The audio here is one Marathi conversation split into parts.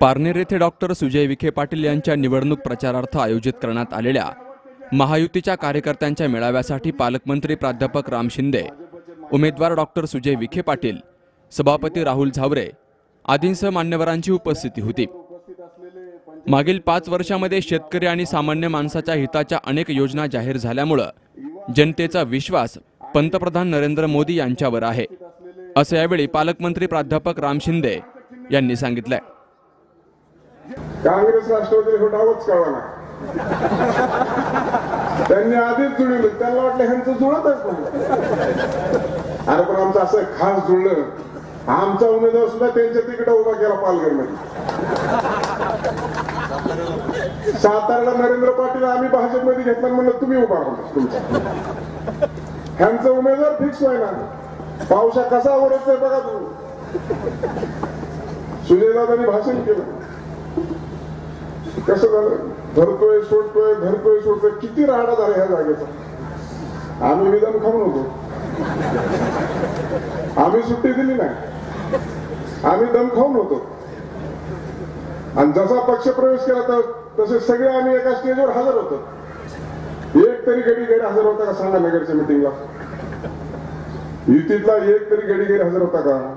पारनेर येथे डॉक्टर सुजय विखे पाटील यांच्या निवडणूक प्रचारार्थ आयोजित करण्यात आलेल्या महायुतीच्या कार्यकर्त्यांच्या मेळाव्यासाठी पालकमंत्री प्राध्यापक राम शिंदे उमेदवार डॉक्टर सुजय विखे पाटील सभापती राहुल झावरे आदींसह मान्यवरांची उपस्थिती होती. मागील पाच वर्षामध्ये शेतकरी आणि सामान्य माणसाच्या हिताच्या अनेक योजना जाहीर झाल्यामुळं जनतेचा विश्वास पंतप्रधान नरेंद्र मोदी यांच्यावर आहे. असं यावेळी पालकमंत्री प्राध्यापक राम शिंदे यांनी सांगितलंय. काँग्रेस राष्ट्रवादी हे डावच ना त्यांनी आधीच जुळवलं. त्यांना वाटलं ह्यांचं जुळतच नाही. अरे पण आमचं असं खास जुळलं. आमचा उमेदवार सुद्धा त्यांच्या तिकडे उभा केला पालघरमध्ये सातारला नरेंद्र पाटील आम्ही भाजपमध्ये घेतला म्हणलं तुम्ही उभा राहा. तुमचा. ह्यांचा उमेदवार फिक्स व्हायला पावसा कसा ओरडतोय बघा तू. सुजयदादांनी भाषण केलं. कसं झालं? धरतोय सोडतोय धरतोय सोडतोय किती राहणा झाला ह्या जागेचा? आम्ही विधान खाऊन होतो. आम्ही सुट्टी दिली नाही. आम्ही दम खाऊन होतो. आणि जसा पक्ष प्रवेश केला तर तसे सगळे आम्ही एका स्टेजवर हजर होतो. एक तरी गडी गैर हजर होता का सांगा नगरच्या मिटिंगला युतीतला एक तरी गडी गैर हजर होता का?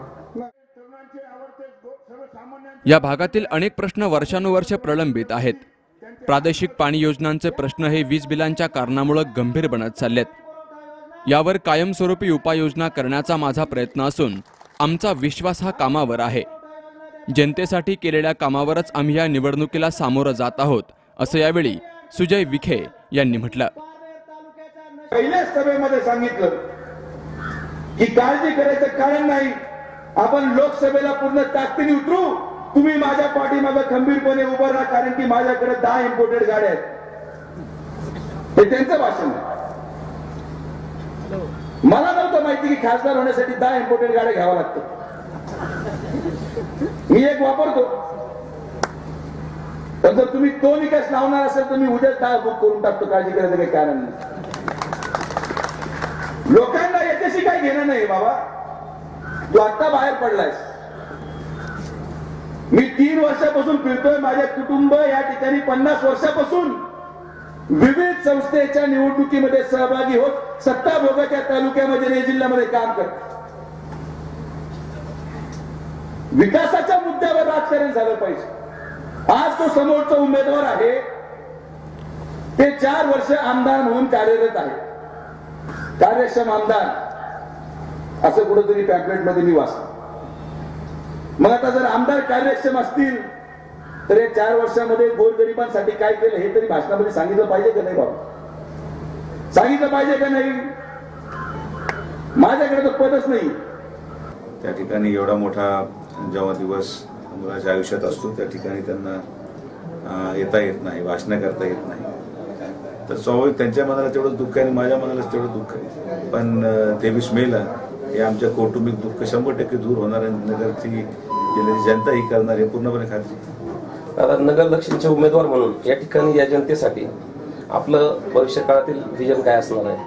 या भागातील अनेक प्रश्न वर्षानुवर्ष प्रलंबित आहेत. प्रादेशिक पाणी योजनांचे प्रश्न हे वीज बिलांच्या कारणामुळे गंभीर बनत चाललेत. यावर कायमस्वरूपी उपाययोजना करण्याचा माझा प्रयत्न असून आमचा विश्वास हा कामावर आहे. जनतेसाठी केलेल्या कामावरच आम्ही या निवडणुकीला सामोरं जात आहोत असं यावेळी सुजय विखे यांनी म्हटलं. पहिल्याच सभेमध्ये सांगितलं की काळजी करायचं कारण नाही. आपण लोकसभेला पूर्ण ताकदीने उतरू. तुम्ही माझ्या पाठीमागे खंबीरपणे उभं राहा कारण की माझ्याकडे दहा इम्पोर्टेड गाड्या आहेत. हे त्यांचं भाषण मला नव्हतं माहिती की खासदार होण्यासाठी दहा इम्पोर्टेड गाड्या घ्याव्या लागतात. मी एक वापरतो. तर जर तुम्ही तो निकास लावणार असेल तर मी उद्याच दहा बुक करून टाकतो. काळजी करायचं काही कारण नाही. लोकांना याच्याशी काही घेणं नाही बाबा. तू आता बाहेर पडलायस. मी तीन वर्षापासून फिरतोय माझे कुटुंब या ठिकाणी पन्नास वर्षापासून. विविध संस्थेच्या निवडणुकीमध्ये सहभागी होत सत्ता भोगाच्या तालुक्यामध्ये आणि जिल्ह्यामध्ये काम करत. विकासाच्या मुद्द्यावर राजकारण झालं पाहिजे. आज तो समोरचा उमेदवार आहे. ते चार वर्ष आमदार म्हणून कार्यरत आहे. कार्यक्षम आमदार. असं कुठंतरी पॅम्पलेटमध्ये मी वाचतो. मग आता जर आमदार कार्यक्षम असतील तर या चार वर्षामध्ये गोरगरिबांसाठी काय केलं हे तरी भाषणामध्ये सांगितलं पाहिजे का नाही बाबा? सांगितलं पाहिजे का नाही? माझ्याकडे तर पदच नाही. त्या ठिकाणी एवढा मोठा जेव्हा दिवस मुलाच्या आयुष्यात असतो त्या ठिकाणी त्यांना येता येत नाही भाषणं करता येत नाही. तर स्वाभाविक त्यांच्या मनाला तेवढंच दुःख आहे आणि माझ्या मनाला तेवढं दुःख आहे. पण तेवीस मेला हे आमच्या कौटुंबिक दुःख शंभर टक्के दूर होणार आहे. नगरची जिल्ह्याची जनता ही करणार आहे पूर्णपणे खात्री. आता नगर दक्षिणचे उमेदवार म्हणून या ठिकाणी या जनतेसाठी आपलं भविष्य काळातील विजन काय असणार आहे?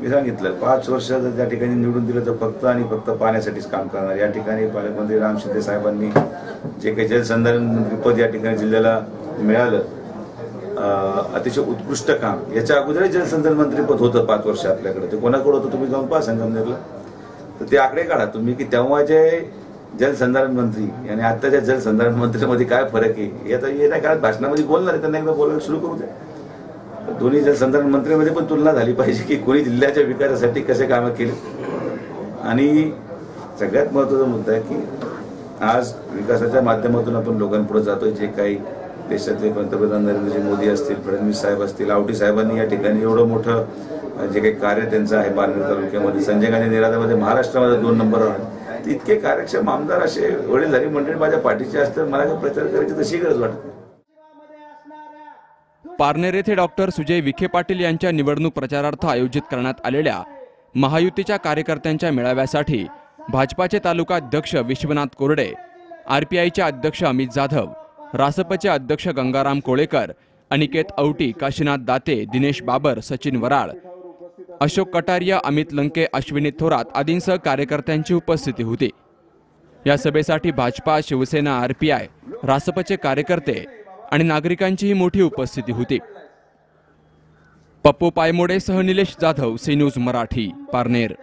मी सांगितलं पाच वर्ष जर त्या ठिकाणी निवडून दिलं तर फक्त आणि फक्त पाण्यासाठीच काम करणार. या ठिकाणी पालकमंत्री राम शिंदे साहेबांनी जे काही जलसंधारण पद या ठिकाणी जिल्ह्याला मिळालं अतिशय उत्कृष्ट काम. याच्या अगोदरही जलसंधारण मंत्रीपद होतं पाच वर्ष आपल्याकडे. ते कोणाकडे होतं तुम्ही जाऊन पहा संगमनेरला. तर ते आकडे काढा. तुम्ही की तेव्हाचे जलसंधारण मंत्री आणि आत्ताच्या जलसंधारण मंत्र्यामध्ये काय फरक आहे हे येत्या काळात भाषणामध्ये बोलणार आहे. त्यांना एकदा बोलायला सुरू करू द्या. दोन्ही जलसंधारण मंत्र्यांमध्ये पण तुलना झाली पाहिजे की कोणी जिल्ह्याच्या विकासासाठी कसे कामं केले. आणि सगळ्यात महत्त्वाचा मुद्दा आहे की आज विकासाच्या माध्यमातून आपण लोकांपुढे जातोय. जे काही देशातले पंतप्रधान नरेंद्रजी मोदी असतील फडणवीस साहेब असतील आवटी साहेबांनी या ठिकाणी एवढं मोठं जे काही कार्य त्यांचं आहे पालघर तालुक्यामध्ये संजय गांधी निराधामध्ये महाराष्ट्रामध्ये दोन नंबरवर आहे. इतके कार्यक्षम आमदार असे वडीलधारी मंडळी माझ्या पाठीचे असतात मला काय प्रचार करायची तशी गरज वाटत पारनेर येथे डॉक्टर सुजय विखे पाटील यांच्या निवडणूक प्रचारार्थ आयोजित करण्यात आलेल्या महायुतीच्या कार्यकर्त्यांच्या मेळाव्यासाठी भाजपाचे तालुका अध्यक्ष विश्वनाथ कोरडे आरपीआयचे अध्यक्ष अमित जाधव रासपचे अध्यक्ष गंगाराम कोळेकर अनिकेत औटी काशीनाथ दाते दिनेश बाबर सचिन वराळ अशोक कटारिया अमित लंके अश्विनी थोरात आदींसह कार्यकर्त्यांची उपस्थिती होती. या सभेसाठी भाजपा शिवसेना आरपीआय रासपचे कार्यकर्ते आणि नागरिकांचीही मोठी उपस्थिती होती. पप्पू पायमोडेसह निलेश जाधव सी न्यूज मराठी पारनेर.